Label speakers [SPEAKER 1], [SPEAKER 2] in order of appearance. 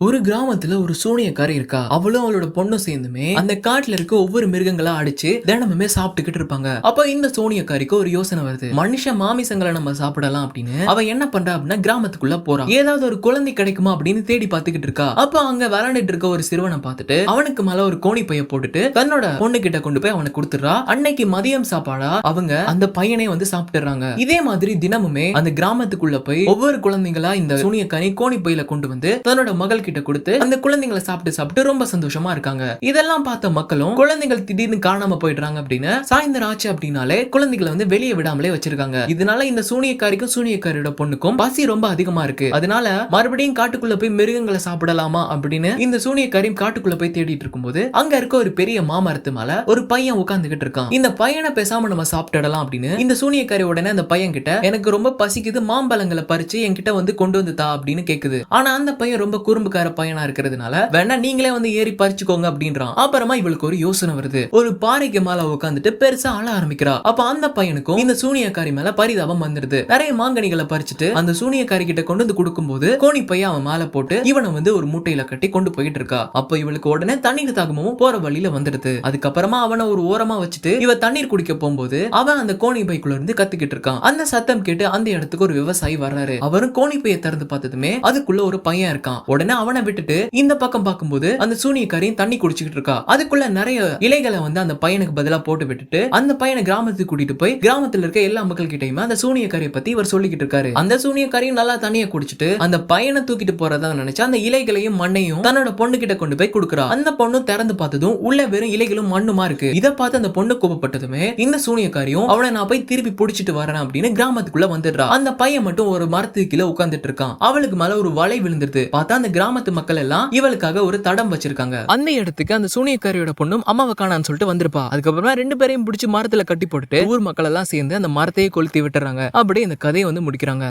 [SPEAKER 1] ஒரு கிராமத்துல ஒரு சூனியக்காரி இருக்கா? அவளும் அவளோட பொண்ணும் சேர்ந்துமே அந்த காட்டுல இருக்க ஒவ்வொரு மிருகங்களா அடிச்சு தினமுமே சாப்பிட்டுக்கிட்டு இருப்பாங்க. அப்ப இந்த சூனியக்காரிக்கு ஒரு யோசனை வருது. மனுஷ மாமிசங்களை நம்ம சாப்பிடலாம் அப்படின்னு அவ என்ன பண்றா அப்படின்னா கிராமத்துக்குள்ள போறா. ஏதாவது ஒரு குழந்தை கிடைக்குமா அப்படின்னு தேடி பார்த்துக்கிட்டு இருக்கா. அப்ப அங்க விளையாண்டுட்டு இருக்க ஒரு சிறுவனை பார்த்துட்டு அவனுக்கு மேல ஒரு கோணி பைய போட்டுட்டு தன்னோட பொண்ணு கிட்ட கொண்டு போய் அவனுக்கு கொடுத்துறா அன்னைக்கு மதியம் சாப்பாடா அவங்க அந்த பையனை வந்து சாப்பிட்டுறாங்க இதே மாதிரி தினமுமே அந்த கிராமத்துக்குள்ள போய் ஒவ்வொரு குழந்தைங்களா இந்த சூனியக்காரி கோணி பையில கொண்டு வந்து தன்னோட மகள் கிட்ட கொடுத்து அந்த குழந்தைங்களை சாப்பிட்டு சாப்பிட்டு ரொம்ப சந்தோஷமா இருக்காங்க. இதெல்லாம் பார்த்த மக்களும் குழந்தைகள் திடீர்னு காணாம போயிடுறாங்க அப்படின்னு சாயந்தரம் ஆச்சு அப்படின்னாலே குழந்தைகளை வந்து வெளியே விடாமலே வச்சிருக்காங்க. இதனால இந்த சூனியக்காரிக்கும் சூனியக்காரியோட பொண்ணுக்கும் பசி ரொம்ப அதிகமா இருக்கு. அதனால மறுபடியும் காட்டுக்குள்ள போய் மிருகங்களை சாப்பிடலாமா அப்படின்னு இந்த சூனியக்காரியும் காட்டுக்குள்ள போய் தேடிட்டு இருக்கும்போது அங்க இருக்க ஒரு பெரிய மாமரத்து மேல ஒரு பையன் உட்கார்ந்துகிட்டு இருக்கான். இந்த பையனை பேசாம நம்ம சாப்பிட்டுடலாம் அப்படின்னு இந்த சூனியக்காரி உடனே அந்த பையன் கிட்ட எனக்கு ரொம்ப பசிக்குது மாம்பழங்களை பறிச்சு என்கிட்ட வந்து கொண்டு வந்து தா அப்படின்னு கேக்குது. ஆனா அந்த பையன் ரொம்ப குறும்பு குறும்புக்கார பையனா இருக்கிறதுனால வேணா நீங்களே வந்து ஏறி பறிச்சுக்கோங்க அப்படின்றான். அப்புறமா இவளுக்கு ஒரு யோசனை வருது. ஒரு பாறைக்கு மேல உட்காந்துட்டு பெருசா அழ ஆரம்பிக்கிறா. அப்ப அந்த பையனுக்கும் இந்த சூனியக்காரி மேல பரிதாபம் வந்துருது. நிறைய மாங்கனிகளை பறிச்சுட்டு அந்த சூனியக்காரி கிட்ட கொண்டு வந்து கொடுக்கும்போது கோணி பையன் அவன் மேல போட்டு இவனை வந்து ஒரு மூட்டையில கட்டி கொண்டு போயிட்டு இருக்கா. அப்ப இவளுக்கு உடனே தண்ணீர் தாகமும் போற வழியில வந்துடுது அதுக்கப்புறமா அவனை ஒரு ஓரமா வச்சுட்டு இவ தண்ணீர் குடிக்க போகும்போது அவன் அந்த கோணி பைக்குள்ள இருந்து கத்துக்கிட்டு இருக்கான். அந்த சத்தம் கேட்டு அந்த இடத்துக்கு ஒரு விவசாயி வர்றாரு. அவரும் கோணி பைய திறந்து பார்த்ததுமே அதுக்குள்ள ஒரு பையன் இருக்கான். உடனே அவனை விட்டுட்டு இந்த பக்கம் பார்க்கும்போது அந்த சூனியக்காரியும் தண்ணி குடிச்சுக்கிட்டு இருக்கா. அதுக்குள்ள நிறைய இலைகளை வந்து அந்த பையனுக்கு பதிலா போட்டு விட்டுட்டு அந்த பையனை கிராமத்துக்கு கூட்டிட்டு போய் கிராமத்துல இருக்க எல்லா மக்கள் கிட்டையுமே அந்த சூனியக்காரியை பத்தி இவர் சொல்லிக்கிட்டு இருக்காரு. அந்த சூனியக்காரியும் நல்லா தண்ணியை குடிச்சிட்டு அந்த பையனை தூக்கிட்டு போறதா நினைச்சு அந்த இலைகளையும் மண்ணையும் தன்னோட பொண்ணு கிட்ட கொண்டு போய் கொடுக்குறா. அந்த பொண்ணு திறந்து பார்த்ததும் உள்ள வெறும் இலைகளும் மண்ணுமா இருக்கு. இதை பார்த்து அந்த பொண்ணு கோபப்பட்டதுமே இந்த சூனியக்காரியும் அவளை நான் போய் திருப்பி பிடிச்சிட்டு வரேன் அப்படின்னு கிராமத்துக்குள்ள வந்துடுறா. அந்த பையன் மட்டும் ஒரு மரத்துக்கு கீழே உட்காந்துட்டு இருக்கான். அவளுக்கு மேல ஒரு வலை விழுந்துருது. பார்த்தா அந்த கிராம கிராமத்து மக்கள் எல்லாம் இவளுக்காக ஒரு தடம் வச்சிருக்காங்க. அந்த இடத்துக்கு அந்த சூனியக்காரியோட பொண்ணும் அம்மாவை காணான்னு சொல்லிட்டு வந்திருப்பா. அதுக்கப்புறமா ரெண்டு பேரையும் பிடிச்சி மரத்துல கட்டி போட்டுட்டு ஊர் மக்கள் எல்லாம் சேர்ந்து அந்த மரத்தையே கொளுத்தி விட்டுறாங்க. அப்படியே இந்த கதையை வந்து முடிக்கிறாங்க.